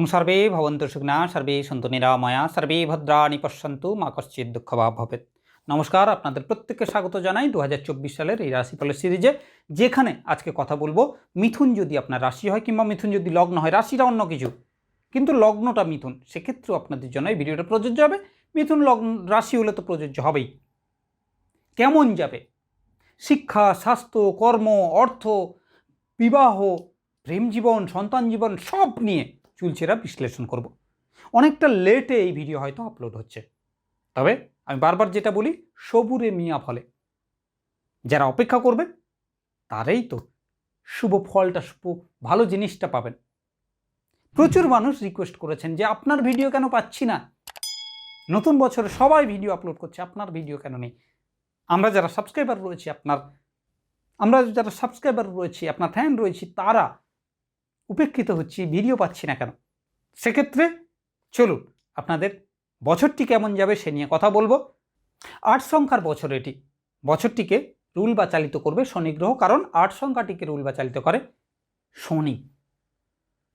ওং সর্বে ভবন্তু সুগ্না সর্বে সন্তু নিরাময়া সর্বে ভদ্রাণি পশ্যন্তু মা কশ্চিৎ দুঃখভাব ভবেত নমস্কার আপনাদের প্রত্যেককে স্বাগত জানাই দু হাজার চব্বিশ সালের এই রাশিফলের সিরিজে, যেখানে আজকে কথা বলব মিথুন যদি আপনার রাশি হয় কিংবা মিথুন যদি লগ্ন হয়, রাশিটা অন্য কিছু। কিন্তু লগ্নটা মিথুন, সেক্ষেত্রেও আপনাদের জন্য এই ভিডিওটা প্রযোজ্য হবে। মিথুন লগ্ন, রাশি হলে তো প্রযোজ্য হবেই। কেমন যাবে? শিক্ষা, স্বাস্থ্য, কর্ম, অর্থ, বিবাহ, প্রেম জীবন, সন্তান জীবন, সব নিয়ে চুলচেরা বিশ্লেষণ করব। অনেকটা লেটে এই ভিডিও হয়তো আপলোড হচ্ছে। তবে আমি বারবার যেটা বলি, সবুরে মিয়া ফলে। যারা অপেক্ষা করবে, তারাই তো শুভ ফলটা, শুভ, ভালো জিনিসটা পাবেন। প্রচুর মানুষ রিকোয়েস্ট করেছেন যে, আপনার ভিডিও কেন পাচ্ছি না? নতুন বছরে সবাই ভিডিও আপলোড করছে, আপনার ভিডিও কেন নেই? আমরা যারা সাবস্ক্রাইবার রয়েছি, আপনার, আমরা যারা সাবস্ক্রাইবার রয়েছি, আপনার ফ্যান রয়েছি, তারা উপেক্ষিত হচ্ছি ভিডিও পাচ্ছি না কেন? সেক্ষেত্রে চলুন, আপনাদের বছরটি কেমন যাবে সে নিয়ে কথা বলব। আট সংখ্যার বছর এটি। বছরটিকে রুল বা চালিত করবে শনি গ্রহ, কারণ আট সংখ্যাটিকে রুল বা চালিত করে শনি।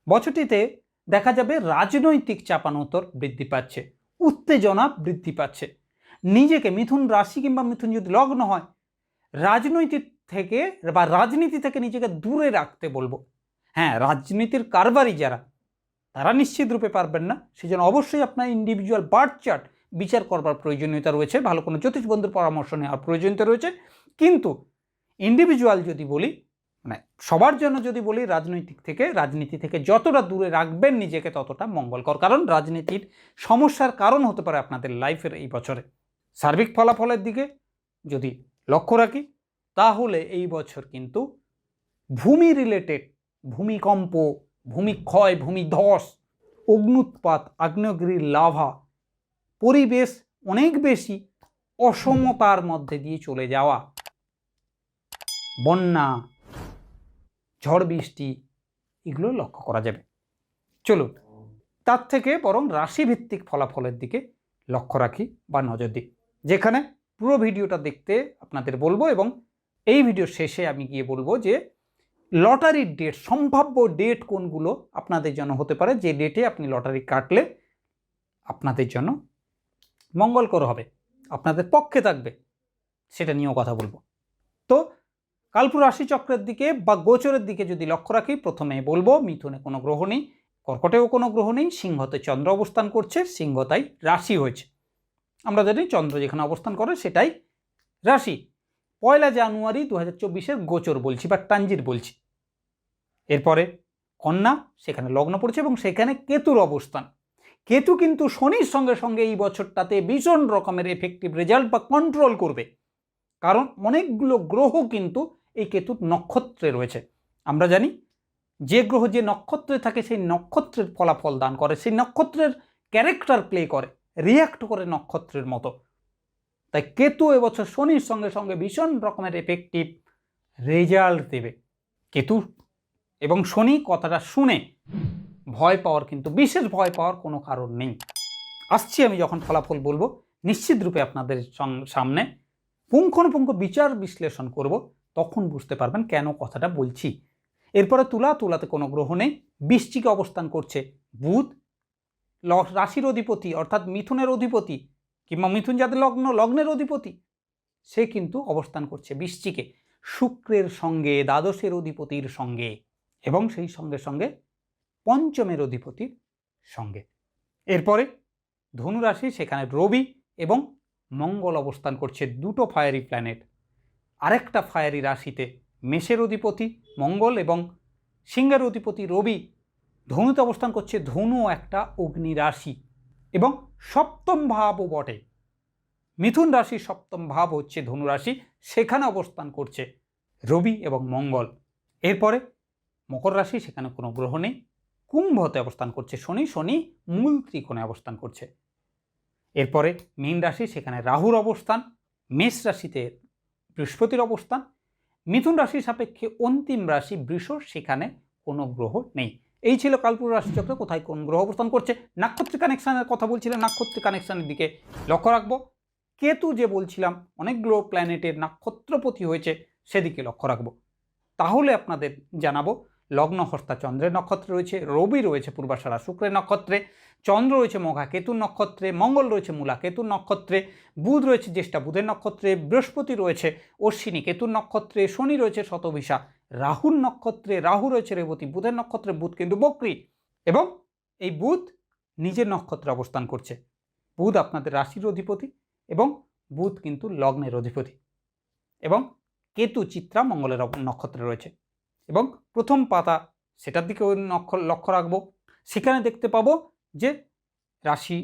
বছরটিতে দেখা যাবে রাজনৈতিক চাপানোতর বৃদ্ধি পাচ্ছে, উত্তেজনা বৃদ্ধি পাচ্ছে। নিজেকে মিথুন রাশি কিংবা মিথুন যদি লগ্ন হয়, রাজনৈতিক থেকে বা রাজনীতি থেকে নিজেকে দূরে রাখতে বলব। হ্যাঁ রাজনীতির কারবারি যারা, তারা নিশ্চিত রূপে পারবেন না। সেজন্য অবশ্যই আপনার ইন্ডিভিজুয়াল বার্থ চার্ট বিচার করবার প্রয়োজনীয়তা রয়েছে। ভালো কোনো জ্যোতিষ বন্ধুর পরামর্শ নেওয়ার প্রয়োজনীয়তা রয়েছে। কিন্তু ইন্ডিভিজুয়াল যদি বলি মানে সবার জন্য যদি বলি, রাজনৈতিক থেকে, রাজনীতি থেকে যতটা দূরে রাখবেন নিজেকে ততটা মঙ্গলকর। কারণ রাজনীতির সমস্যার কারণ হতে পারে আপনাদের লাইফের এই বছরে। সার্বিক ফলাফলের দিকে যদি লক্ষ্য রাখি, তাহলে এই বছর কিন্তু ভূমি রিলেটেড ভূমিকম্প, ভূমিক্ষয়, ভূমিধস, অগ্নুৎপাত, আগ্নেয়গিরির লাভা, পরিবেশ অনেক বেশি অসমতার মধ্যে দিয়ে চলে যাওয়া। বন্যা, ঝড় বৃষ্টি, এগুলো লক্ষ্য করা যাবে। চলুন, তার থেকে বরং রাশিভিত্তিক ফলাফলের দিকে লক্ষ্য রাখি বা নজর দিই, যেখানে পুরো ভিডিওটা দেখতে আপনাদের বলব এবং এই ভিডিওর শেষে আমি গিয়ে বলব যে লটারির ডেট সম্ভাব্য ডেট কোনগুলো আপনাদের জন্য হতে পারে? যে ডেটে আপনি লটারি কাটলে আপনাদের জন্য মঙ্গলকর হবে। আপনাদের পক্ষে থাকবে। সেটা নিয়েও কথা বলব। তো কালপুর রাশিচক্রের দিকে বা গোচরের দিকে যদি লক্ষ্য রাখি, প্রথমে বলব, মিথুনে কোনো গ্রহ নেই, কর্কটেও কোনো গ্রহ নেই, সিংহতে চন্দ্র অবস্থান করছে, সিংহ তাই রাশি হয়েছে। আমরা জানি চন্দ্র যেখানে অবস্থান করে সেটাই রাশি। পয়লা জানুয়ারি দু হাজার চব্বিশের গোচর বলছি বা টাঞ্জির বলছি। এরপরে কন্যা, সেখানে লগ্ন পড়ছে এবং সেখানে কেতুর অবস্থান। কেতু কিন্তু শনির সঙ্গে সঙ্গে এই বছরটাতে ভীষণ রকমের এফেক্টিভ রেজাল্ট বা কন্ট্রোল করবে। কারণ অনেকগুলো গ্রহ কিন্তু এই কেতুর নক্ষত্রে রয়েছে। আমরা জানি, যে গ্রহ যে নক্ষত্রে থাকে সেই নক্ষত্রের ফলাফল দান করে, সেই নক্ষত্রের ক্যারেক্টার প্লে করে রিয়াক্ট করে নক্ষত্রের মতো। তাই কেতু এবছর শনির সঙ্গে সঙ্গে ভীষণ রকমের এফেক্টিভ রেজাল্ট দেবে। কেতু এবং শনি কথাটা শুনে ভয় পাওয়ার কিন্তু বিশেষ ভয় পাওয়ার কোনো কারণ নেই। আসছি আমি যখন ফলাফল বলব, নিশ্চিত রূপে আপনাদের সামনে পুঙ্খানুপুঙ্খ বিচার বিশ্লেষণ করব, তখন বুঝতে পারবেন কেন কথাটা বলছি। এরপরে তুলা তুলাতে কোনো গ্রহ নেই বৃশ্চিকে অবস্থান করছে বুধ রাশির অধিপতি অর্থাৎ মিথুনের অধিপতি কিংবা মিথুন যাদের লগ্ন, লগ্নের অধিপতি, সে কিন্তু অবস্থান করছে বৃশ্চিকে, শুক্রের সঙ্গে, দ্বাদশের অধিপতির সঙ্গে এবং সেই সঙ্গে সঙ্গে পঞ্চমের অধিপতির সঙ্গে। এরপরে ধনুরাশি, সেখানে রবি এবং মঙ্গল অবস্থান করছে দুটো ফায়ারি প্ল্যানেট আরেকটা ফায়ারি রাশিতে মেষের অধিপতি, মঙ্গল এবং সিংহের অধিপতি রবি। ধনুতে অবস্থান করছে ধনু একটা অগ্নি রাশি। এবং সপ্তম ভাবও বটে। মিথুন রাশির সপ্তম ভাব হচ্ছে ধনুরাশি, সেখানে অবস্থান করছে রবি এবং মঙ্গল। এরপরে মকর রাশি, সেখানে কোনো গ্রহ নেই। কুম্ভতে অবস্থান করছে শনি শনি মূল ত্রিকোণে অবস্থান করছে। এরপরে মীন রাশি, সেখানে রাহুর অবস্থান, মেষ রাশিতে বৃহস্পতির অবস্থান। মিথুন রাশির সাপেক্ষে অন্তিম রাশি বৃষ, সেখানে কোনো গ্রহ নেই। এই ছিল কালপুর রাশিচক্রে। কোথায় কোন গ্রহ অবস্থান করছে? নাক্ষত্রিক কানেকশানের কথা বলছিলাম। নাক্ষত্রিক কানেকশানের দিকে লক্ষ্য রাখব। কেতু যে বলছিলাম অনেকগুলো প্ল্যানেটের নাক্ষত্রপতি হয়েছে, সেদিকে লক্ষ্য রাখব। তাহলে আপনাদের জানাব, লগ্ন হস্তা চন্দ্রের নক্ষত্রে রয়েছে, রবি রয়েছে পূর্বাষাঢ়া শুক্রের নক্ষত্রে, চন্দ্র রয়েছে মঘা কেতুর নক্ষত্রে, মঙ্গল রয়েছে মূলা কেতুর নক্ষত্রে, বুধ রয়েছে জ্যেষ্ঠা বুধের নক্ষত্রে, বৃহস্পতি রয়েছে অশ্বিনী কেতুর নক্ষত্রে, শনি রয়েছে শতভিসা রাহুর নক্ষত্রে, রাহু রয়েছে রেবতী, বুধের নক্ষত্রে বুধ কিন্তু বক্রী এবং এই বুধ নিজের নক্ষত্রে অবস্থান করছে। বুধ আপনাদের রাশির অধিপতি এবং বুধ কিন্তু লগ্নের অধিপতি এবং কেতু চিত্রা মঙ্গলের নক্ষত্রে রয়েছে এবং প্রথম পাতা সেটার দিকে লক্ষ্য রাখব। সেখানে দেখতে পাবো যে রাশি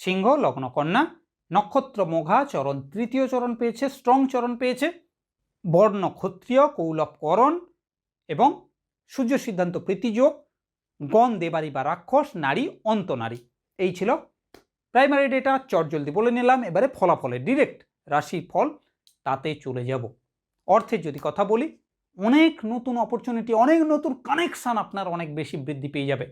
সিংহ লগ্ন কন্যা নক্ষত্র, মোঘা, চরণ, তৃতীয় চরণ পেয়েছে, স্ট্রং চরণ পেয়েছে বর্ণ ক্ষত্রিয় কৌলভ করণ এবং সূর্য সিদ্ধান্ত প্রীতিযোগ, গণ দেবারি বা রাক্ষস, নারী, অন্ত নারী। এই ছিল প্রাইমারি ডেটা চটজলদি বলে নিলাম, এবারে ফলাফলে ডিরেক্ট রাশি ফল তাতে চলে যাব। অর্থের যদি কথা বলি, অনেক নতুন অপরচুনিটি অনেক নতুন কানেকশান আপনার অনেক বেশি বৃদ্ধি পেয়ে যাবে।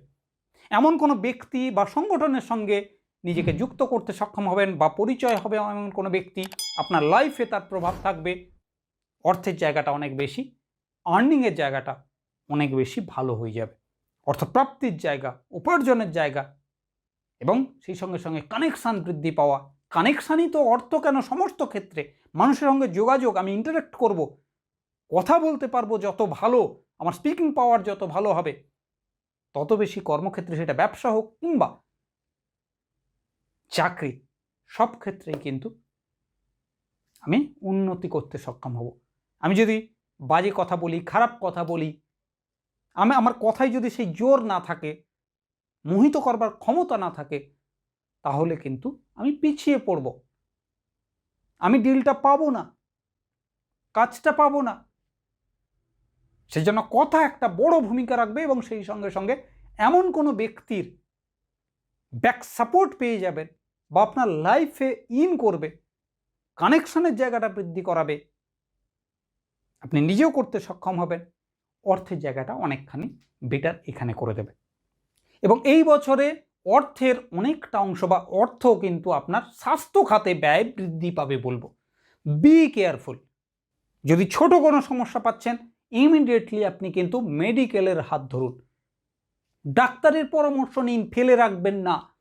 এমন কোনো ব্যক্তি বা সংগঠনের সঙ্গে নিজেকে যুক্ত করতে সক্ষম হবেন বা পরিচয় হবে এমন কোনো ব্যক্তি, আপনার লাইফে তার প্রভাব থাকবে অর্থের জায়গাটা অনেক বেশি আর্নিংয়ের জায়গাটা অনেক বেশি ভালো হয়ে যাবে। অর্থপ্রাপ্তির জায়গা, উপার্জনের জায়গা এবং সেই সঙ্গে সঙ্গে কানেকশান বৃদ্ধি পাওয়া। কানেকশানই তো অর্থ কেন সমস্ত ক্ষেত্রে? মানুষের সঙ্গে যোগাযোগ, আমি ইন্টারাক্ট করব। কথা বলতে পারব যত ভালো, আমার স্পিকিং পাওয়ার যত ভালো হবে, তত বেশি কর্মক্ষেত্রে সেটা ব্যবসা হোক কিংবা চাকরি, সব ক্ষেত্রেই কিন্তু আমি উন্নতি করতে সক্ষম হব। আমি যদি বাজে কথা বলি, খারাপ কথা বলি, আমি, আমার কথায় যদি সেই জোর না থাকে, মোহিত করবার ক্ষমতা না থাকে, তাহলে কিন্তু আমি পিছিয়ে পড়ব। আমি ডিলটা পাবো না, কাজটা পাবো না। সেই জন্য কথা একটা বড় ভূমিকা রাখবে এবং সেই সঙ্গে সঙ্গে এমন কোনো ব্যক্তির ব্যাক সাপোর্ট পেয়ে যাবেন বা আপনার লাইফে ইন করবে কানেকশনের জায়গাটা বৃদ্ধি করাবে। আপনি নিজেও করতে সক্ষম হবেন। অর্থের জায়গাটা অনেকখানি বেটার এখানে করে দেবে। এবং এই বছরে অর্থের অনেকটা অংশ বা অর্থ কিন্তু আপনার স্বাস্থ্য খাতে ব্যয় বৃদ্ধি পাবে বলব। বি কেয়ারফুল যদি ছোট কোনো সমস্যা পাচ্ছেন ইমিডিয়েটলি আপনি কিন্তু মেডিকেলের হাত ধরুন। ডাক্তারের পরামর্শ নিন, ফেলে রাখবেন না।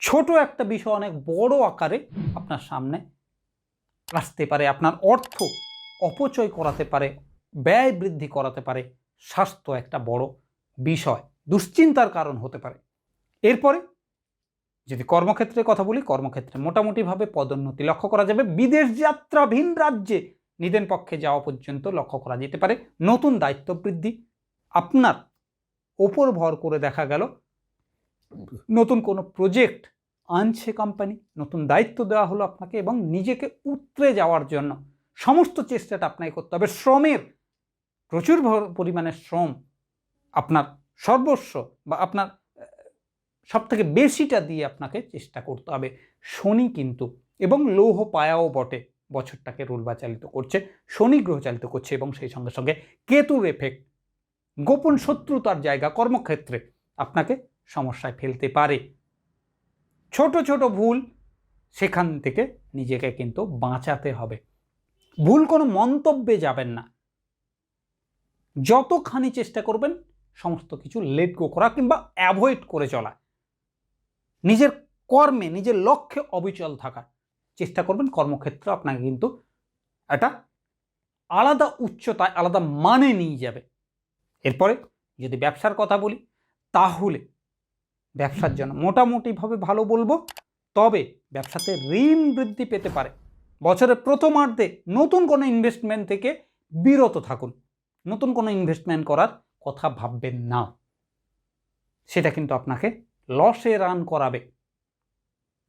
ছোট একটা বিষয় অনেক বড় আকারে আপনার সামনে আসতে পারে, আপনার অর্থ। অপচয় করাতে পারে, ব্যয় বৃদ্ধি করাতে পারে, স্বাস্থ্য একটা বড় বিষয়, দুশ্চিন্তার কারণ হতে পারে। এরপরে যদি কর্মক্ষেত্রে কথা বলি, কর্মক্ষেত্রে মোটামুটিভাবে পদোন্নতি লক্ষ্য করা যাবে। বিদেশ যাত্রা ভিন রাজ্যে নিদেন পক্ষে যাওয়া পর্যন্ত লক্ষ্য করা যেতে পারে। নতুন দায়িত্ব বৃদ্ধি আপনার ওপর ভর করে দেখা গেল, নতুন কোনো প্রজেক্ট আনছে কোম্পানি নতুন দায়িত্ব দেওয়া হলো আপনাকে এবং নিজেকে উতরে যাওয়ার জন্য সমস্ত চেষ্টাটা আপনাকে করতে হবে। শ্রমের প্রচুর পরিমাণে শ্রম আপনার সর্বস্ব বা আপনার সব থেকে বেশিটা দিয়ে আপনাকে চেষ্টা করতে হবে। শনি কিন্তু, এবং লৌহ পায়াও বটে, বছরটাকে রুলবা চালিত করছে, শনি গ্রহ চালিত করছে, এবং সেই সঙ্গে সঙ্গে কেতুর এফেক্ট গোপন শত্রুতার জায়গা, কর্মক্ষেত্রে আপনাকে সমস্যায় ফেলতে পারে। ছোট ছোট ভুল, সেখান থেকে নিজেকে কিন্তু বাঁচাতে হবে। ভুল কোনো মন্তব্যে যাবেন না। যতখানি চেষ্টা করবেন, সমস্ত কিছু লেট গো করা কিংবা অ্যাভয়েড করে চলা। নিজের কর্মে, নিজের লক্ষ্যে অবিচল থাকা। চেষ্টা করবেন কর্মক্ষেত্র আপনাকে কিন্তু একটা আলাদা উচ্চতায়, আলাদা মানে নিয়ে যাবে। এরপরে যদি ব্যবসার কথা বলি, তাহলে ব্যবসার জন্য মোটামুটিভাবে ভালো বলব, তবে ব্যবসাতে ঋণ বৃদ্ধি পেতে পারে। বছরের প্রথমার্ধে নতুন কোনো ইনভেস্টমেন্ট থেকে বিরত থাকুন। নতুন কোনো ইনভেস্টমেন্ট করার কথা ভাববেন না। সেটা কিন্তু আপনাকে লসে রান করাবে।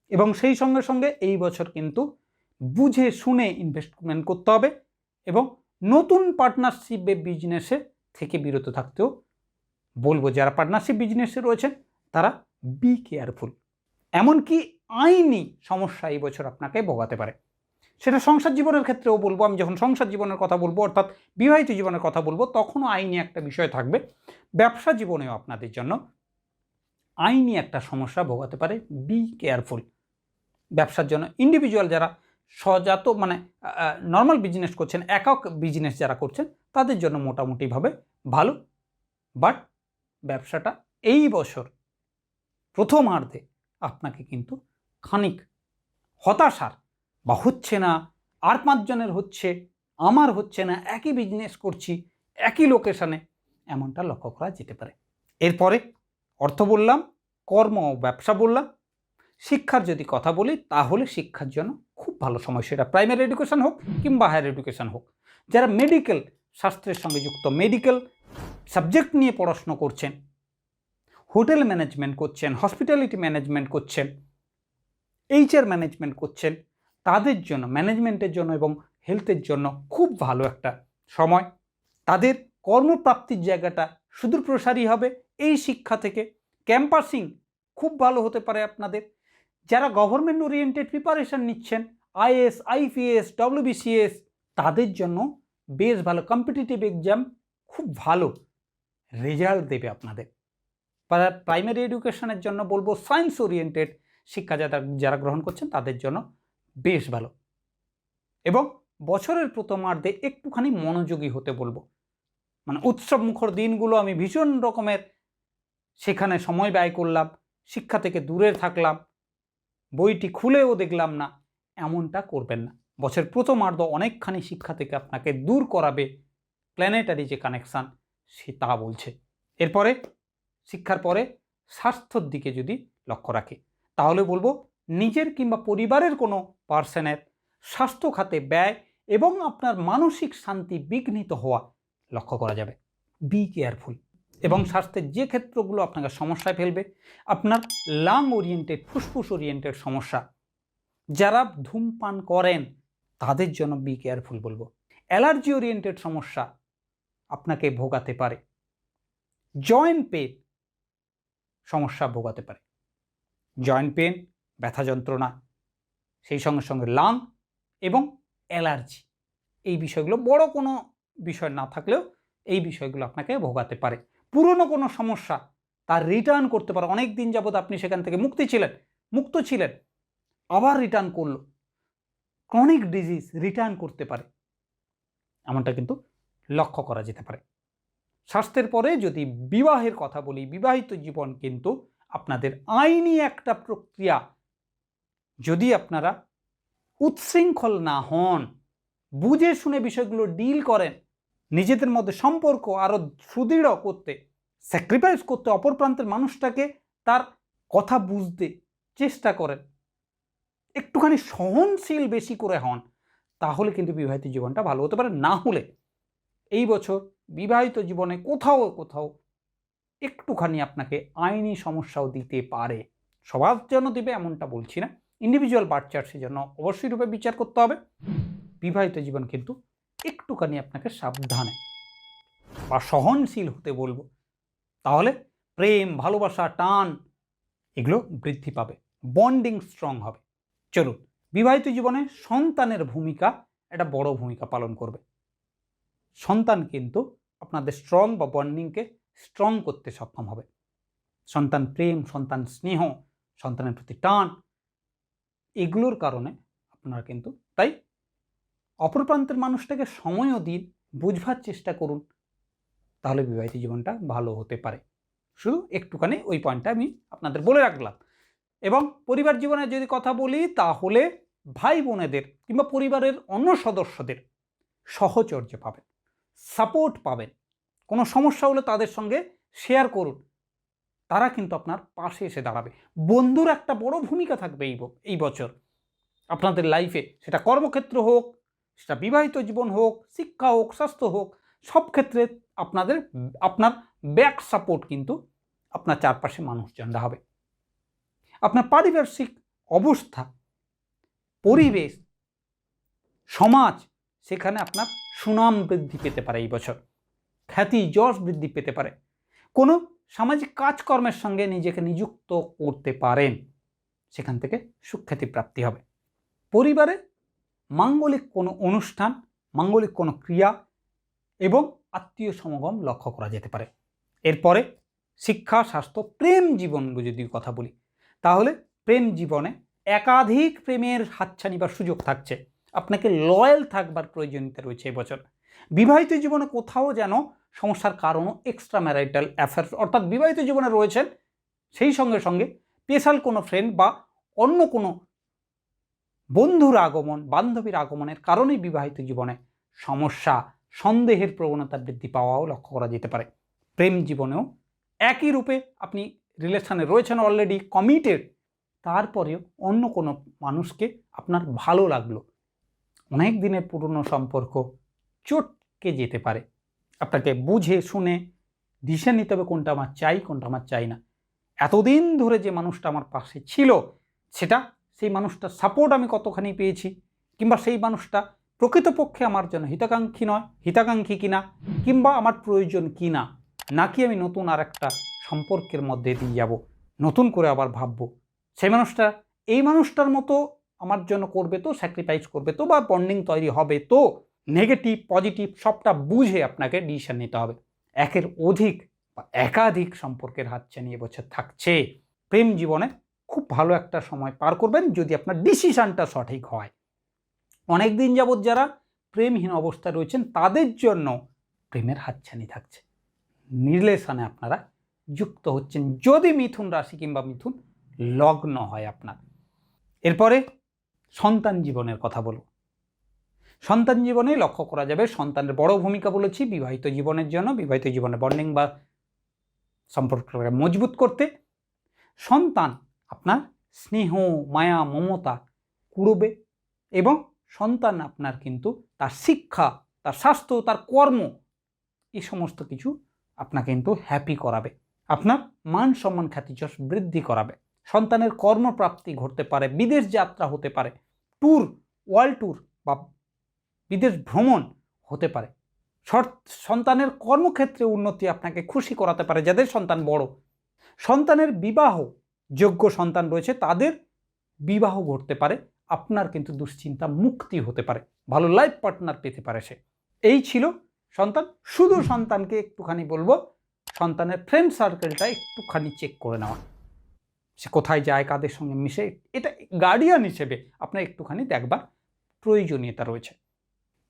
এবং সেই সঙ্গে সঙ্গে এই বছর কিন্তু বুঝে শুনে ইনভেস্টমেন্ট করতে হবে এবং নতুন পার্টনারশিপে বিজনেসে থেকে বিরত থাকতেও বলব, যারা পার্টনারশিপ বিজনেসে রয়েছেন, তারা বি কেয়ারফুল এমনকি আইনি সমস্যা এই বছর আপনাকে ভোগাতে পারে। সেটা সংসার জীবনের ক্ষেত্রেও বলব, আমি যখন সংসার জীবনের কথা বলব, অর্থাৎ বিবাহিত জীবনের কথা বলব, তখনও আইনি একটা বিষয় থাকবে। ব্যবসা জীবনেও আপনাদের জন্য আইনি একটা সমস্যা ভোগাতে পারে। বি কেয়ারফুল ব্যবসার জন্য ইন্ডিভিজুয়াল যারা সজাত মানে নর্মাল বিজনেস করছেন, একক বিজনেস যারা করছেন, তাদের জন্য মোটামুটিভাবে ভালো। বাট ব্যবসাটা এই বছর প্রথমার্ধে আপনাকে কিন্তু খানিক হতাশার বা হচ্ছে না, আর পাঁচজনের হচ্ছে, আমার হচ্ছে না, একই বিজনেস করছি, একই লোকেশনে এমনটা লক্ষ্য করা যেতে পারে। এরপরে অর্থ বললাম, কর্ম ও ব্যবসা বললাম। শিক্ষার যদি কথা বলি, তাহলে শিক্ষার জন্য খুব ভালো সময়। সেটা প্রাইমারি এডুকেশন হোক কিংবা হায়ার এডুকেশন হোক। যারা মেডিকেল শাস্ত্রের সঙ্গে যুক্ত মেডিকেল সাবজেক্ট নিয়ে পড়াশুনো করছেন হোটেল ম্যানেজমেন্ট করছেন হসপিটালিটি ম্যানেজমেন্ট করছেন এইচআর ম্যানেজমেন্ট করছেন তাদের জন্য ম্যানেজমেন্টের জন্য এবং হেলথের জন্য খুব ভালো একটা সময়। তাদের কর্মপ্রাপ্তির জায়গাটা সুদূরপ্রসারী হবে। এই শিক্ষা থেকে ক্যাম্পাসিং খুব ভালো হতে পারে আপনাদের। যারা গভর্নমেন্ট ওরিয়েন্টেড প্রিপারেশন নিচ্ছেন আইএস আইপিএস ডব্লিউবিসিএস তাদের জন্য বেশ ভালো। কম্পিটিটিভ এক্সাম খুব ভালো রেজাল্ট দেবে আপনাদের। প্রাইমারি এডুকেশনের জন্য বলব সায়েন্স ওরিয়েন্টেড শিক্ষা যারা যারা গ্রহণ করছেন, তাদের জন্য বেশ ভালো। এবং বছরের প্রথমার্ধে একটুখানি মনোযোগী হতে বলব। মানে উৎসব মুখর দিনগুলো আমি ভীষণ রকমের সেখানে সময় ব্যয় করলাম, শিক্ষা থেকে দূরে থাকলাম, বইটি খুলেও দেখলাম না, এমনটা করবেন না। বছর প্রথমার্ধ অনেকখানি শিক্ষা থেকে আপনাকে দূর করাবে প্ল্যানেটারি যে কানেকশান সে তা বলছে। এরপরে, শিক্ষার পরে স্বাস্থ্যর দিকে যদি লক্ষ্য রাখে, তাহলে বলব নিজের কিংবা পরিবারের কোনো পার্সনের স্বাস্থ্য খাতে ব্যয় এবং আপনার মানসিক শান্তি বিঘ্নিত হওয়া লক্ষ্য করা যাবে। বি কেয়ারফুল এবং স্বাস্থ্যের যে ক্ষেত্রগুলো আপনাকে সমস্যায় ফেলবে, আপনার লাং ওরিয়েন্টেড ফুসফুস ওরিয়েন্টেড সমস্যা, যারা ধূমপান করেন, তাদের জন্য বি কেয়ারফুল বলব। অ্যালার্জি ওরিয়েন্টেড সমস্যা আপনাকে ভোগাতে পারে। জয়েন্ট পেন সমস্যা ভোগাতে পারে। জয়েন্ট পেন ব্যথা যন্ত্রণা সেই সঙ্গে সঙ্গে লাং এবং অ্যালার্জি। এই বিষয়গুলো বড় কোনো বিষয় না থাকলেও এই বিষয়গুলো আপনাকে ভোগাতে পারে। পুরনো কোনো সমস্যা তার রিটার্ন করতে পারে। অনেক দিন যাবৎ আপনি সেখান থেকে মুক্তি ছিলেন, মুক্ত ছিলেন, আবার রিটার্ন করল। ক্রনিক ডিজিজ রিটার্ন করতে পারে। এমনটা কিন্তু লক্ষ্য করা যেতে পারে। স্বাস্থ্যের পরে যদি বিবাহের কথা বলি, বিবাহিত জীবন কিন্তু আপনাদের আইনি একটা প্রক্রিয়া যদি আপনারা উচ্ছৃঙ্খল না হন, বুঝে শুনে বিষয়গুলো ডিল করেন, নিজেদের মধ্যে সম্পর্ক আরও সুদৃঢ় করতে স্যাক্রিফাইস করতে অপর প্রান্তের মানুষটাকে তার কথা বুঝতে চেষ্টা করেন, একটুখানি সহনশীল বেশি করে হন, তাহলে কিন্তু বিবাহিত জীবনটা ভালো হতে পারে। না হলে এই বছর বিবাহিত জীবনে কোথাও কোথাও একটুখানি আপনাকে আইনি সমস্যাও দিতে পারে। সবার জন্য দেবে, এমনটা বলছি না। ইন্ডিভিজুয়াল বাচ্চার সেজন্য অবশ্যই রূপে বিচার করতে হবে। বিবাহিত জীবন কিন্তু একটুখানি আপনাকে সাবধানে বা সহনশীল হতে বলব। তাহলে প্রেম, ভালোবাসা, টান এগুলো বৃদ্ধি পাবে বন্ডিং স্ট্রং হবে। চলুন, বিবাহিত জীবনে সন্তানের ভূমিকা একটা বড় ভূমিকা পালন করবে। সন্তান কিন্তু আপনাদের স্ট্রং বা বন্ডিংকে স্ট্রং করতে সক্ষম হবে। সন্তান প্রেম, সন্তান স্নেহ, সন্তানের প্রতি টান এগুলোর কারণে আপনারা কিন্তু, তাই অপর প্রান্তের মানুষটাকে সময়ও দিন, বুঝবার চেষ্টা করুন, তাহলে বিবাহিত জীবনটা ভালো হতে পারে। শুধু একটুখানি ওই পয়েন্টটা আমি আপনাদের বলে রাখলাম। এবং পরিবার জীবনে যদি কথা বলি, তাহলে ভাই বোনেদের কিংবা পরিবারের অন্য সদস্যদের সহচর্য পাবেন সাপোর্ট পাবেন। কোনো সমস্যা হলে তাদের সঙ্গে শেয়ার করুন। তারা কিন্তু আপনার পাশে এসে দাঁড়াবে। বন্ধুর একটা বড় ভূমিকা থাকবে এই এই বছর। আপনাদের লাইফে সেটা কর্মক্ষেত্র হোক, সেটা বিবাহিত জীবন হোক, শিক্ষা হোক, স্বাস্থ্য হোক, সব ক্ষেত্রে আপনাদের, আপনার ব্যাক সাপোর্ট কিন্তু আপনার চারপাশে মানুষজনরা হবে। আপনার পারিপার্শ্বিক অবস্থা, পরিবেশ, সমাজ, সেখানে আপনার সুনাম বৃদ্ধি পেতে পারে এই বছর। খ্যাতি, যশ বৃদ্ধি পেতে পারে। কোনো সামাজিক কাজকর্মের সঙ্গে নিজেকে নিযুক্ত করতে পারেন। সেখান থেকে সুখ্যাতি প্রাপ্তি হবে। পরিবারে মাঙ্গলিক কোনো অনুষ্ঠান, মাঙ্গলিক কোনো ক্রিয়া এবং আত্মীয় সমাগম লক্ষ্য করা যেতে পারে। এরপরে শিক্ষা, স্বাস্থ্য, প্রেম জীবন যদি কথা বলি, তাহলে প্রেম জীবনে একাধিক প্রেমের হাতছানি বা সুযোগ থাকছে। আপনাকে লয়াল থাকবার প্রয়োজনীয়তা রয়েছে এবছর। বিবাহিত জীবনে কোথাও যেন সমস্যার কারণও এক্সট্রা ম্যারাইটাল অ্যাফেয়ার অর্থাৎ বিবাহিত জীবনে রয়েছেন সেই সঙ্গে সঙ্গে স্পেশাল কোনো ফ্রেন্ড বা অন্য কোনো বন্ধুর আগমন, বান্ধবীর আগমনের কারণেই বিবাহিত জীবনে সমস্যা, সন্দেহের প্রবণতা বৃদ্ধি পাওয়াও লক্ষ্য করা যেতে পারে। প্রেম জীবনেও একই রূপে আপনি রিলেশনে রয়েছেন অলরেডি কমিটেড তারপরেও অন্য কোনো মানুষকে আপনার ভালো লাগল। অনেক দিনের পুরনো সম্পর্ক চটকে যেতে পারে। আপনাকে বুঝে শুনে দিশে নিতে হবে কোনটা আমার চাই, কোনটা আমার চাই না। এতদিন ধরে যে মানুষটা আমার পাশে ছিল, সেটা সেই মানুষটার সাপোর্ট আমি কতখানি পেয়েছি কিংবা সেই মানুষটা প্রকৃতপক্ষে আমার জন্য হিতাকাঙ্ক্ষী নয়, হিতাকাঙ্ক্ষী কিনা কিংবা আমার প্রয়োজন কিনা, নাকি আমি নতুন আর একটা সম্পর্কের মধ্যে দিয়ে যাব, নতুন করে আবার ভাববো। সেই মানুষটা, এই মানুষটার মতো আমার জন্য করবে তো স্যাক্রিফাইস করবে তো বা বন্ডিং তৈরি হবে তো নেগেটিভ পজিটিভ সবটা বুঝে আপনাকে ডিসিশন নিতে হবে। একের অধিক বা একাধিক সম্পর্কের হাতছানি এবছর থাকছে। প্রেম জীবনে খুব ভালো একটা সময় পার করবেন যদি আপনার ডিসিশানটা সঠিক হয়। অনেক দিন যাবৎ যারা প্রেমহীন অবস্থায় রয়েছেন, তাদের জন্য প্রেমের হাতছানি থাকছে। রিলেশনে আপনারা যুক্ত হচ্ছেন। যদি মিথুন রাশি কিংবা মিথুন লগ্ন হয় আপনার। এরপরে সন্তান জীবনের কথা বলব। সন্তান জীবনে লক্ষ্য করা যাবে, সন্তানের বড় ভূমিকা বলেছি, বিবাহিত জীবনের জন্য, বিবাহিত জীবনে বন্ডিং বা সম্পর্কটাকে মজবুত করতে। সন্তান আপনার স্নেহ, মায়া, মমতা কুড়বে এবং সন্তান আপনার কিন্তু তার শিক্ষা, তার স্বাস্থ্য, তার কর্ম এই সমস্ত কিছু আপনাকে কিন্তু হ্যাপি করাবে। আপনার মান সম্মান খ্যাতি যশ বৃদ্ধি করাবে। সন্তানের কর্মপ্রাপ্তি ঘটতে পারে, বিদেশ যাত্রা হতে পারে ট্যুর ওয়ার্ল্ড ট্যুর বা বিদেশ ভ্রমণ হতে পারে। সন্তানের কর্মক্ষেত্রে উন্নতি আপনাকে খুশি করাতে পারে, যাদের সন্তান বড়। সন্তানের বিবাহ, যোগ্য সন্তান রয়েছে, তাদের বিবাহ ঘটতে পারে, আপনার কিন্তু দুশ্চিন্তা মুক্তি হতে পারে, ভালো লাইফ পার্টনার পেতে পারে সে। এই ছিল সন্তান। শুধু সন্তানকে একটুখানি বলব, সন্তানের ফ্রেন্ড সার্কেলটা একটুখানি চেক করে নেওয়া। সে কোথায় যায়, কাদের সঙ্গে মিশে, এটা গার্ডিয়ান হিসেবে আপনার একটুখানি দেখবার প্রয়োজনীয়তা রয়েছে।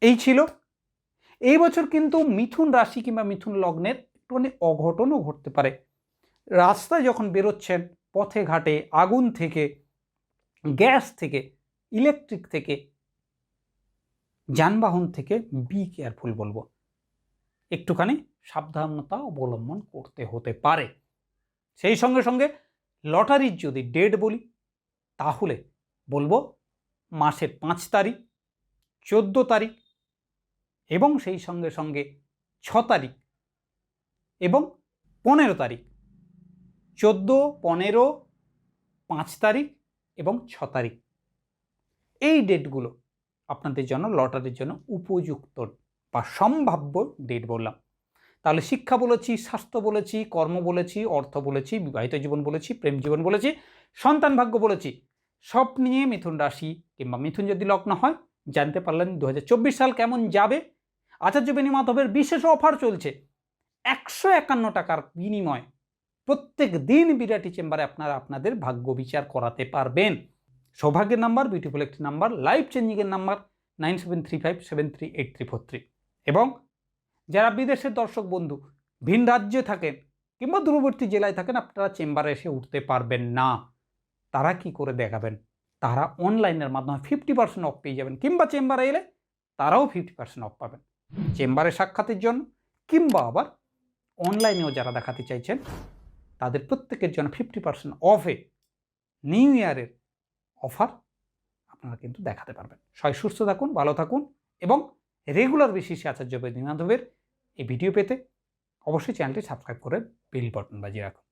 এই ছিল। এই বছর কিন্তু মিথুন রাশি কিংবা মিথুন লগ্নের একটুখানি অঘটনও ঘটতে পারে। রাস্তায় যখন বেরোচ্ছেন, পথে ঘাটে, আগুন থেকে, গ্যাস থেকে, ইলেকট্রিক থেকে, যানবাহন থেকে বি কেয়ারফুল বলব। একটুখানি সাবধানতা অবলম্বন করতে হতে পারে। সেই সঙ্গে সঙ্গে লটারির যদি ডেট বলি, তাহলে বলব মাসের পাঁচ তারিখ, চোদ্দ তারিখ এবং সেই সঙ্গে সঙ্গে ছ তারিখ এবং পনেরো তারিখ। চোদ্দ, পনেরো, পাঁচ তারিখ এবং ছ তারিখ। এই ডেটগুলো আপনাদের জন্য, লটারির জন্য উপযুক্ত বা সম্ভাব্য ডেট বললাম। তাহলে শিক্ষা বলেছি, স্বাস্থ্য বলেছি, কর্ম বলেছি, অর্থ বলেছি, বিবাহিত জীবন বলেছি, প্রেম জীবন বলেছি, সন্তান ভাগ্য বলেছি। সব নিয়ে মিথুন রাশি কিংবা মিথুন যদি লগ্ন হয়, জানতে পারলেন দু হাজার চব্বিশ সাল কেমন যাবে আচার্য বেনী মাধবের বিশেষ অফার চলছে। একশো একান্ন টাকার বিনিময় প্রত্যেক দিন বিরাটি চেম্বারে আপনারা আপনাদের ভাগ্য বিচার করাতে পারবেন। সৌভাগ্যের নাম্বার বিউটিফুল একটি number life চেঞ্জিংয়ের number nine seven three five seven three eight three four three এবং যারা বিদেশের দর্শক বন্ধু, ভিন রাজ্যে থাকেন কিংবা দূরবর্তী জেলায় থাকেন, আপনারা চেম্বারে এসে উঠতে পারবেন না। তারা কি করে দেখাবেন? তারা অনলাইনের মাধ্যমে ফিফটি পার্সেন্ট অফ পেয়ে যাবেন। কিংবা চেম্বারে এলে তারাও ফিফটি পার্সেন্ট অফ পাবেন। চেম্বারে সাক্ষাতের জন্য কিংবা আবার অনলাইনেও যারা দেখাতে চাইছেন, তাদের প্রত্যেকের জন্য ফিফটি পার্সেন্ট অফে নিউ ইয়ারের অফার আপনারা কিন্তু দেখাতে পারবেন। সবাই সুস্থ থাকুন, ভালো থাকুন এবং রেগুলার বেসিসে আচার্য বেদী মাধবের এই ভিডিও পেতে অবশ্যই চ্যানেলটি সাবস্ক্রাইব করে বেল বটন বাজিয়ে রাখুন।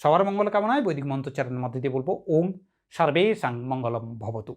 সবার মঙ্গল কামনায় বৈদিক মন্ত্রচারণের মধ্যে দিয়ে বলব, ওম সর্বে সাং মঙ্গলম ভবতু।